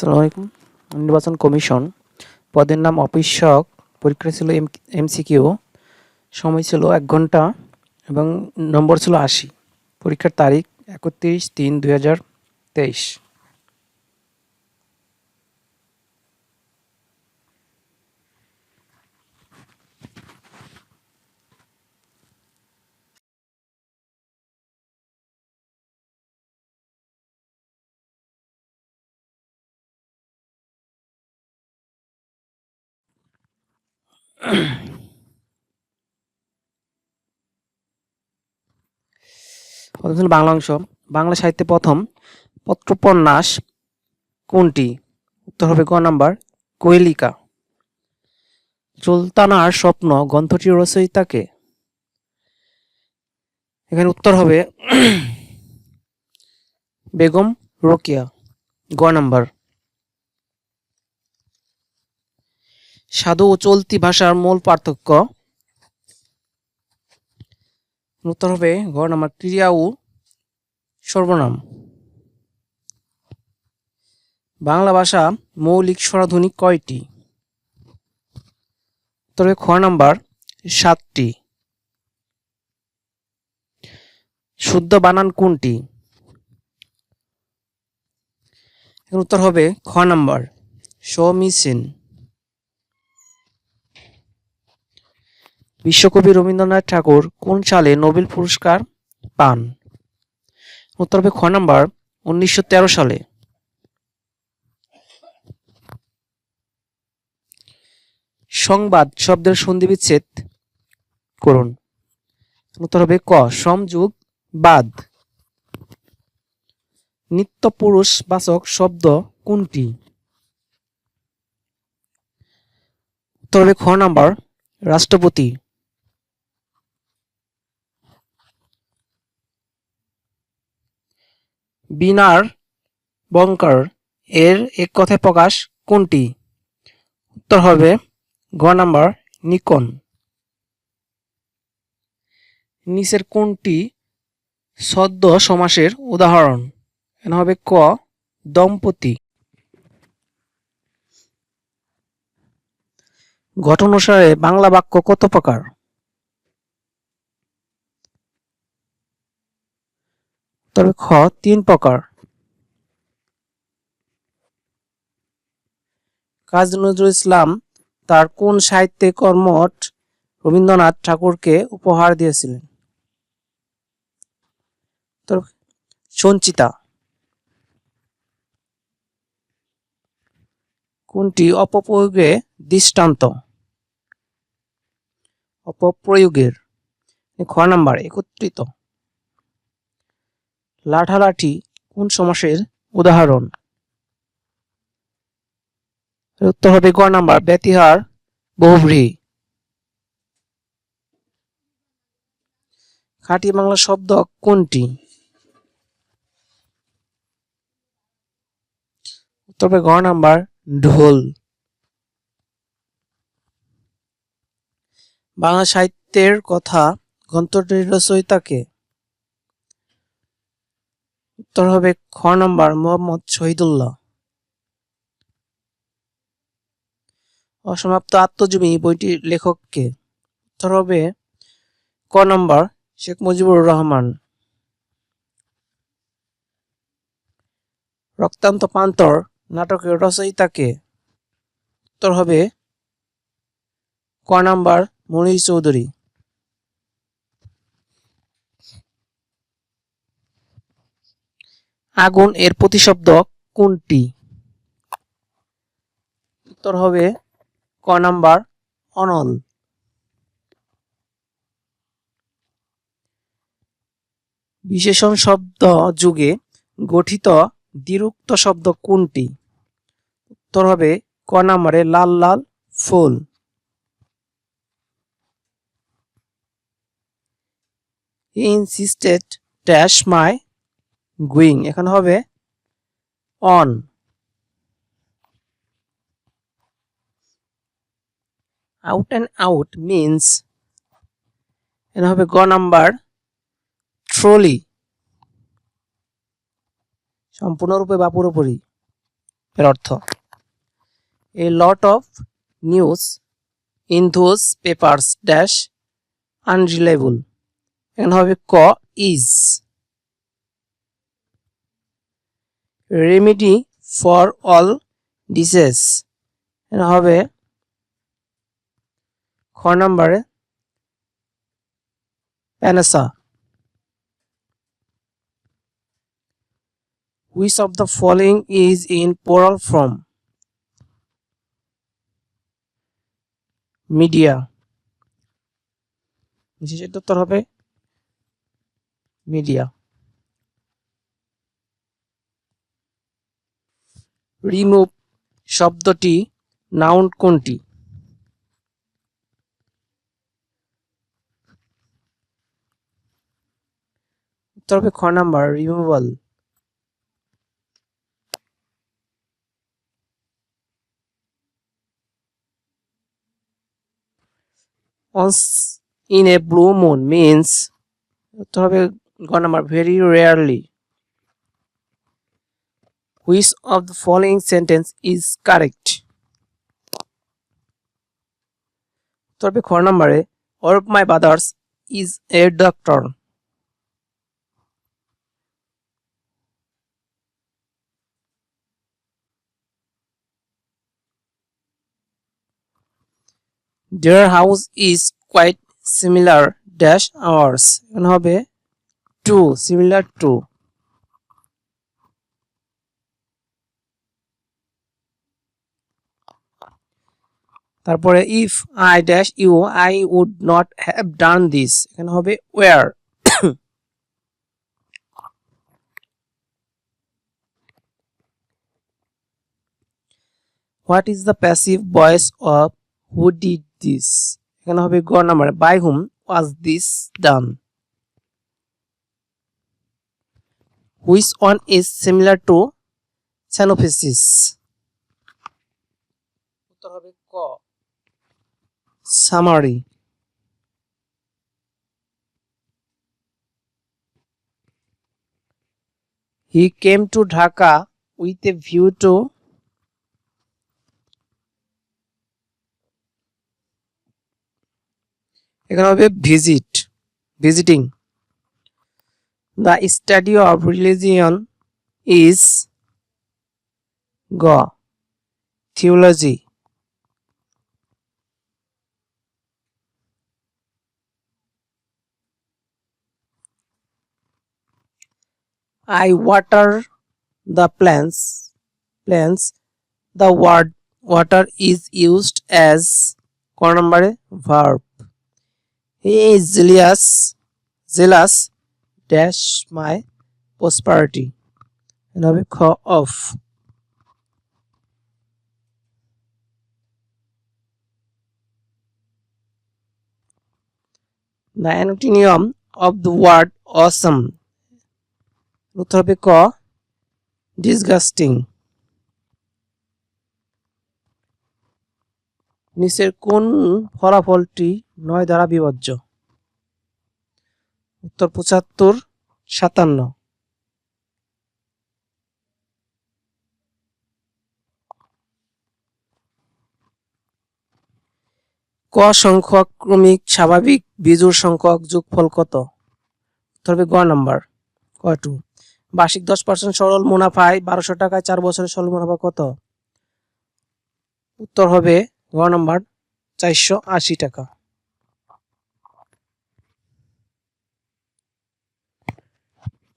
আসসালামু নির্বাচন কমিশন পদের নাম অফিসক পরীক্ষা ছিল এম এমসিকিউ। সময় ছিল এক ঘণ্টা এবং নম্বর ছিল আশি। পরীক্ষার তারিখ একত্রিশ তিন দুই হাজার তেইশ। প্রথম ছিল বাংলা অংশ বাংলা সাহিত্যে প্রথম পত্রোপন্যাস কোনটি? উত্তর হবে ক নাম্বার, কোয়েলিকা। সুলতানার স্বপ্ন গ্রন্থটির রচয়িতাকে। এখানে উত্তর হবে বেগম রোকিয়া, গ নাম্বার। সাধু ও চলতি ভাষার মূল পার্থক্য। উত্তর হবে ঘ নাম্বার ক্রিয়া ও সর্বনাম। বাংলা ভাষা মৌলিক স্বরাধ্বনি কয়টি? উত্তর হবে খ নাম্বার সাতটি। শুদ্ধ বানান কোনটি? উত্তর হবে খ নাম্বার সমিসিন বিশ্বকবি রবীন্দ্রনাথ ঠাকুর কোন সালে নোবেল পুরস্কার পান? উত্তর হবে খ নাম্বার, উনিশশো তেরো সালে। সংবাদ শব্দের সন্ধিবিচ্ছেদ করুন। উত্তর হবে ক সমযুগ বাদ নিত্য পুরুষ বাচক শব্দ কোনটি? উত্তর হবে খ নাম্বার, রাষ্ট্রপতি। বিনার বঙ্কার এর এক কথায় প্রকাশ কোনটি? উত্তর হবে গ নাম্বার নিকন। নিচের কোনটি সদ্য সমাসের উদাহরণ? এখানে হবে ক, দম্পতি। গঠন অনুসারে বাংলা বাক্য কত প্রকার? তবে খ, তিন প্রকার। কাজী নজরুল ইসলাম তার কোন সাহিত্যে কর্মঠ রবীন্দ্রনাথ ঠাকুরকে উপহার দিয়েছিলেন? সঞ্চিতা। কোনটি অপপ্রয়োগে দৃষ্টান্ত? অপপ্রয়োগের। খ নাম্বার, একত্রিত। লাঠালাঠি কোন সমাসের উদাহরণ? উত্তর হবে গ নাম্বার, ব্যতিহার বহুব্রী খাঁটি বাংলা শব্দ কোনটি? উত্তর হবে গ নাম্বার, ঢোল। বাংলা সাহিত্যের কথা গ্রন্থটির রচয়িতাকে উত্তর হবে খ নম্বর মোহাম্মদ শহীদুল্লাহ। অসমাপ্ত আত্মজীবনী বইটির লেখককে। উত্তর হবে ক নম্বর শেখ মুজিবুর রহমান। রক্তান্ত পান্তর নাটকের রচয়িতাকে। উত্তর হবে ক নাম্বার মনির চৌধুরী। আগুন এর প্রতিশব্দ কোনটি? উত্তর হবে ক নাম্বার অনল। বিশেষণ শব্দ যুগে গঠিত দ্বিরুক্ত শব্দ কোনটি? উত্তর হবে ক নাম্বারে লাল লাল ফুল। ইনসিস্টেড dash my গুইং এখানে হবে on out and out means এখানে হবে গ নাম্বার ট্রলি সম্পূর্ণরূপে বা পুরোপুরি, এর অর্থ। A lot of news in those papers dash unreliable এখানে হবে ক is remedy for all diseases হবে খ নম্বরে panacea Which of the following is in plural form? Media বিশেষিত উত্তর হবে মিডিয়া রিমুভ শব্দটি নাউন কোনটি? উত্তর হবে খ number removal once in a blue moon উত্তর হবে গ number very rarely of the following sentence is correct উত্তর হবে খ নাম্বারে all of my brothers is a doctor their house is quite similar dash ours. এখানে হবে টু similar to তারপরে if I dash you I would not have done this এখানে হবে were what is the passive voice of who did this এখানে হবে গ number by whom was this done which one is similar to synopsis উত্তর হবে summary. He came to Dhaka with a view to এখানে হবে visit visiting the study of religion is গ theology I water the plants. Plants. The word water is used as ক নম্বরে verb. He is zealous, zealous dash my prosperity. And হবে খ of. The antinonym of the word awesome উত্তর হবে ক। Disgusting নিচের কোন ফলাফলটি নয় দ্বারা বিভাজ্য? উত্তর পঁচাত্তর, সাতান্ন। ক সংখ্যক ক্রমিক স্বাভাবিক, বিজোড় সংখ্যক যোগফল কত? হবে গ নাম্বার, ক টু বার্ষিক দশ পার্সেন্ট সরল মুনাফায় বারোশো টাকায় চার বছরের সরল মুনাফা কত? উত্তর হবে গ নম্বর চারশো আশি টাকা।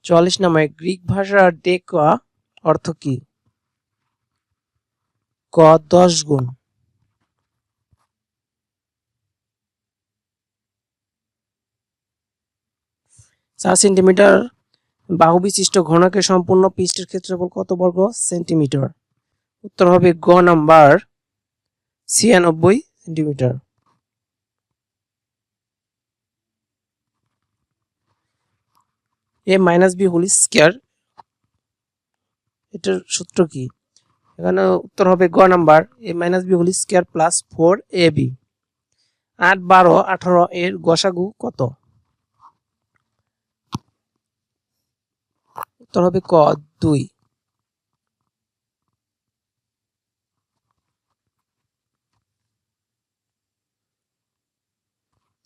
চল্লিশ নম্বরে, গ্রিক ভাষার ডেকা অর্থ কি? ক দশ গুণ। চার সেন্টিমিটার বাহু বিশিষ্ট ঘনকের সম্পূর্ণ পৃষ্ঠের ক্ষেত্রফল কত বর্গ? সেন্টিমিটার। উত্তর হবে গ নাম্বার ছিয়ানব্বই centimetre. A minus b whole square. এটার সূত্র কি? এখানে উত্তর হবে গ number. A minus b whole square plus four a b. আট বারো আঠারো এর গসাগু কত? উত্তর হবে ক, দুই।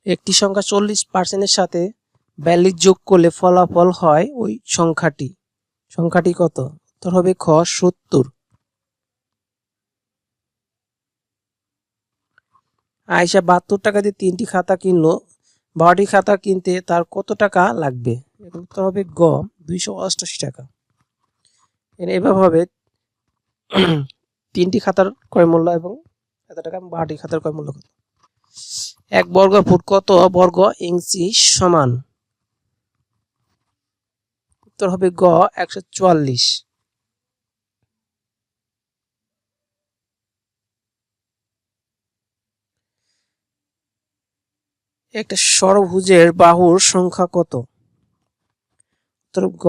একটি সংখ্যা চল্লিশ পার্সেন্টের সাথে বিয়াল্লিশ যোগ করলে ফলাফল হয় ওই সংখ্যাটি। সংখ্যাটি কত? উত্তর হবে খ, সত্তর। আয়সা বাহাত্তর টাকা দিয়ে তিনটি খাতা কিনলো। বারোটি খাতা কিনতে তার কত টাকা লাগবে? উত্তর হবে গ। দুইশো অষ্টাশি টাকা। এভাবে তিনটি খাতার ক্রয় মূল্য এবং এত টাকা বারোটি খাতার ক্রয় মূল্য কত? এক বর্গ ফুট কত বর্গ ইঞ্চি সমান? উত্তর হবে গ, একশো চুয়াল্লিশ। একটা ষড়ভুজের বাহুর সংখ্যা কত? উত্তর গ,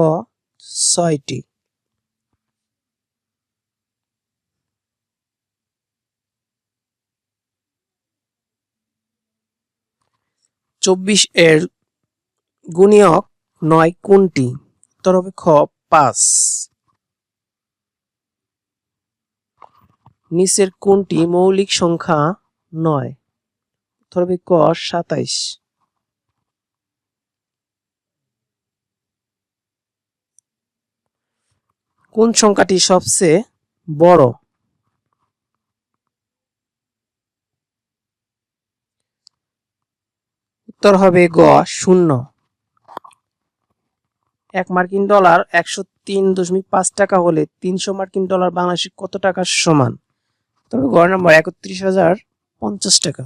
ছয়টি। চব্বিশ এর গুণিয়ক নয় কোনটি? উত্তর হবে খ, পাঁচ। নিচের কোনটি মৌলিক সংখ্যা নয়? উত্তর হবে ক, সাতাইশ। কোন সংখ্যাটি সবচেয়ে বড়? উত্তর হবে গ, শূন্য। এক মার্কিন ডলার একশো তিন দশমিক পাঁচ টাকা হলে তিনশো মার্কিন ডলার বাংলাদেশে কত টাকার সমান? তবে গড় নম্বর একত্রিশ হাজার পঞ্চাশ টাকা।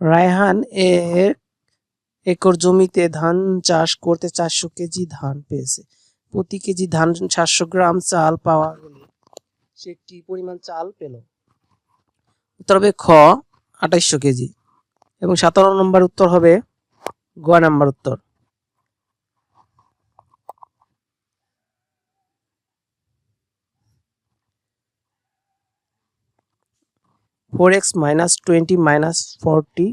রায়হান এর একর জমিতে ধান চাষ করতে চারশো কেজি ধান পেয়েছে। প্রতি কেজি ধান সাতশো গ্রাম চাল পাওয়া গেলে। সে একটি পরিমাণ চাল পেল। উত্তর হবে খ, আঠাইশশো কেজি। এবং সতেরো নম্বর উত্তর হবে গ নাম্বার উত্তর। Four x minus twenty minus forty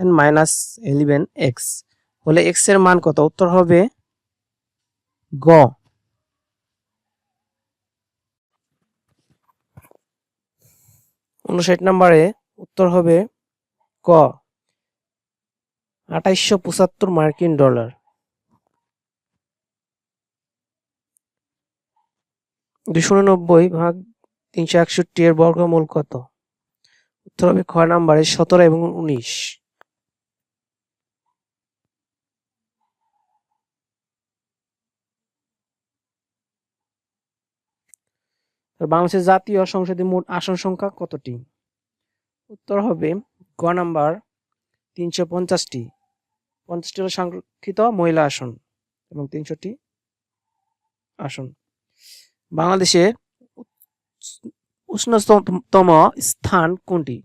and minus eleven x হলে এক্সের মান কত? উত্তর হবে গ। উনষাট নম্বরে উত্তর হবে ক। আঠাইশশো পঁচাত্তর মার্কিন ডলার। দুশো উননব্বই ভাগ তিনশো একষট্টি এর বর্গমূল কত? উত্তর হবে খ নাম্বারে সতেরো এবং উনিশ। বাংলাদেশের জাতীয় সংসদে মোট আসন সংখ্যা কতটি? উত্তর হবে গ নাম্বার তিনশো পঞ্চাশটি। পঞ্চাশটি হল সংরক্ষিত মহিলা আসন এবং তিনশোটি আসন। বাংলাদেশে উষ্ণতম স্থান কোনটি?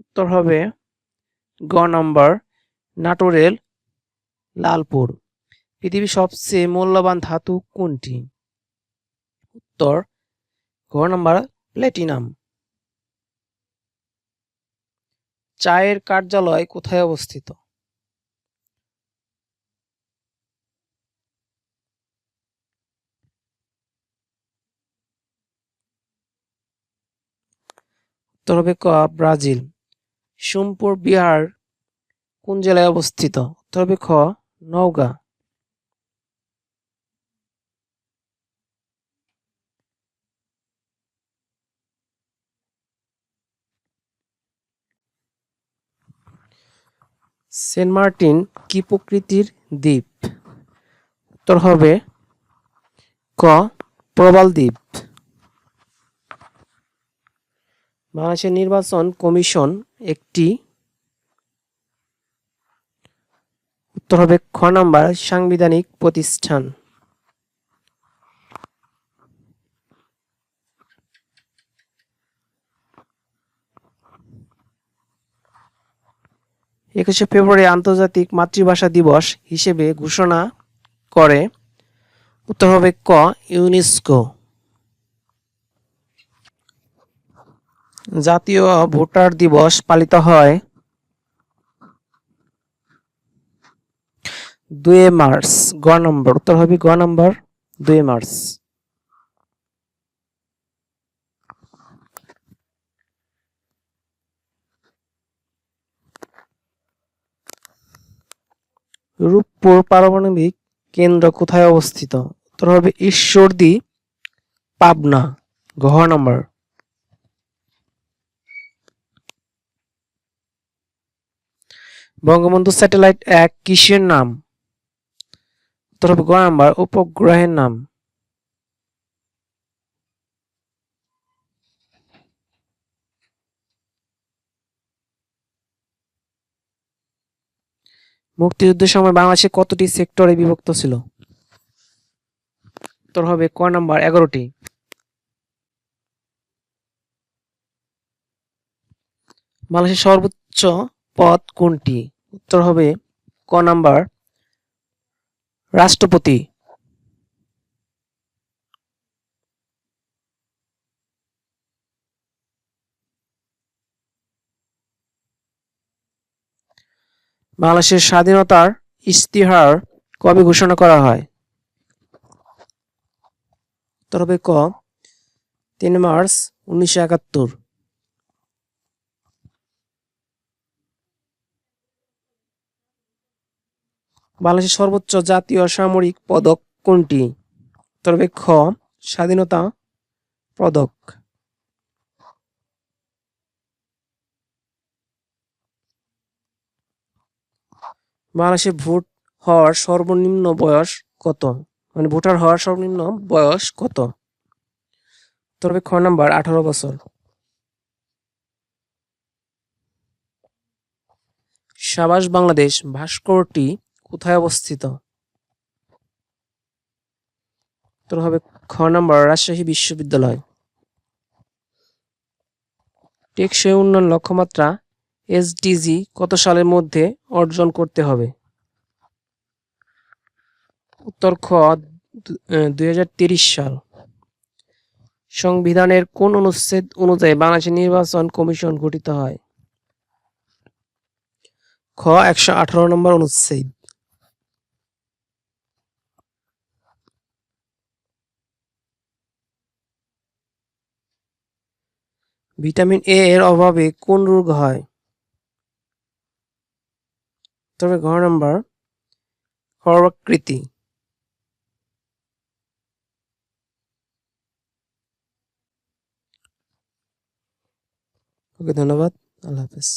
উত্তর হবে গ নম্বর নাটোরের লালপুর। পৃথিবীর সবচেয়ে মূল্যবান ধাতু কোনটি? উত্তর, ঘ নম্বর প্ল্যাটিনাম চায়ের কার্যালয় কোথায় অবস্থিত? উত্তর হবে ক, ব্রাজিল। সোমপুর, বিহার কোন জেলায় অবস্থিত? উত্তর হবে খ, নওগাঁ। সেন্ট মার্টিন কি প্রকৃতির দ্বীপ? উত্তর হবে ক, প্রবাল দ্বীপ। বাংলাদেশের নির্বাচন কমিশন একটি। উত্তর হবে খ নাম্বার, সাংবিধানিক প্রতিষ্ঠান। একুশে ফেব্রুয়ারি আন্তর্জাতিক মাতৃভাষা দিবস হিসেবে ঘোষণা করে। উত্তর হবে ক, ইউনেস্কো। জাতীয় ভোটার দিবস পালিত হয় দুই মার্চ, গ নম্বর। উত্তর হবে গ নম্বর, দুই মার্চ। রূপপুর পারমাণবিক কেন্দ্র কোথায় অবস্থিত? উত্তর হবে ঈশ্বরদী, পাবনা ঘ নম্বর। বঙ্গবন্ধু স্যাটেলাইট এক কিসের নাম? উত্তর হবে গ নাম্বার, উপগ্রহের নাম। মুক্তিযুদ্ধের সময় বাংলাদেশে কতটি সেক্টরে বিভক্ত ছিল? উত্তর হবে ক নাম্বার, এগারোটি। বাংলাদেশের সর্বোচ্চ পদ কোনটি? উত্তর হবে ক নাম্বার, রাষ্ট্রপতি। বাংলাদেশের স্বাধীনতার ইস্তিহার কবে ঘোষণা করা হয়? হবে ক, তিন মার্চ উনিশশো একাত্তর। বাংলাদেশের সর্বোচ্চ জাতীয় সামরিক পদক কোনটি? হবে খ, স্বাধীনতা পদক। বাংলাদেশে ভোট হওয়ার সর্বনিম্ন বয়স কত? মানে ভোটার হওয়ার সর্বনিম্ন বয়স কত? হবে খ নাম্বার, আঠারো বছর। সাবাস বাংলাদেশ, ভাস্করটি কোথায় অবস্থিত? উত্তর হবে খ নাম্বার, রাজশাহী বিশ্ববিদ্যালয়। টেকসই উন্নয়ন লক্ষ্যমাত্রা এসডিজি কত সালের মধ্যে অর্জন করতে হবে? উত্তর খ, দুই সাল। সংবিধানের কোন অনুচ্ছেদ অনুযায়ী বাংলাদেশ নির্বাচন কমিশন গঠিত হয়? খ, একশো আঠারো নম্বর অনুচ্ছেদ। ভিটামিন এ এর অভাবে কোন রোগ হয়? তবে ঘ নাম্বার হরবাকৃতি ওকে ধন্যবাদ। আল্লাহ হাফেজ।